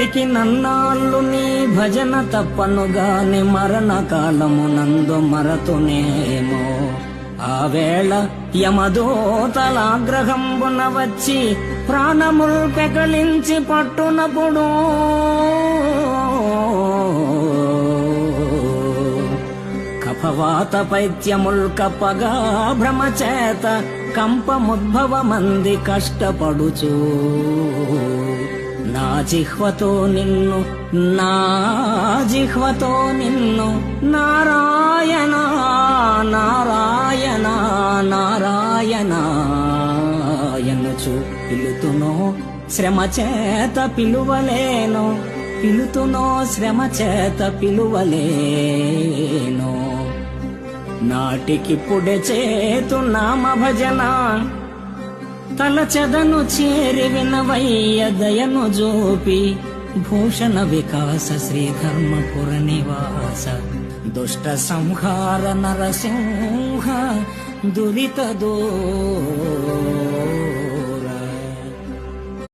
బ్రతికి నన్నాళ్ళు నీ భజన తప్పనుగాని మరణ కాలమునందు మరతునేమో. ఆ వేళ యమదూతలాగ్రహంబున వచ్చి ప్రాణముల్ పెకలించి పట్టునప్పుడు కఫవాత పైత్యముల్ కప్పగా భ్రమచేత కంపముద్భవమంది కష్టపడుచూ. నా జిహ్వతో నిన్ను నా జిహ్వతో నిన్ను నారాయణ నారాయణ నారాయణ ఎన్నుచు పిలుతునో శ్రమ చేత పిలువలేను పిలుతునో శ్రమ చేత పిలువలేను నాటికిప్పుడే చేతు నామ భజన తలచెదను చేరి వినవయ్య దయను జోపి భూషణ వికాస శ్రీ ధర్మపుర నివాస. దుష్ట సంహార నరసింహ దురిత దో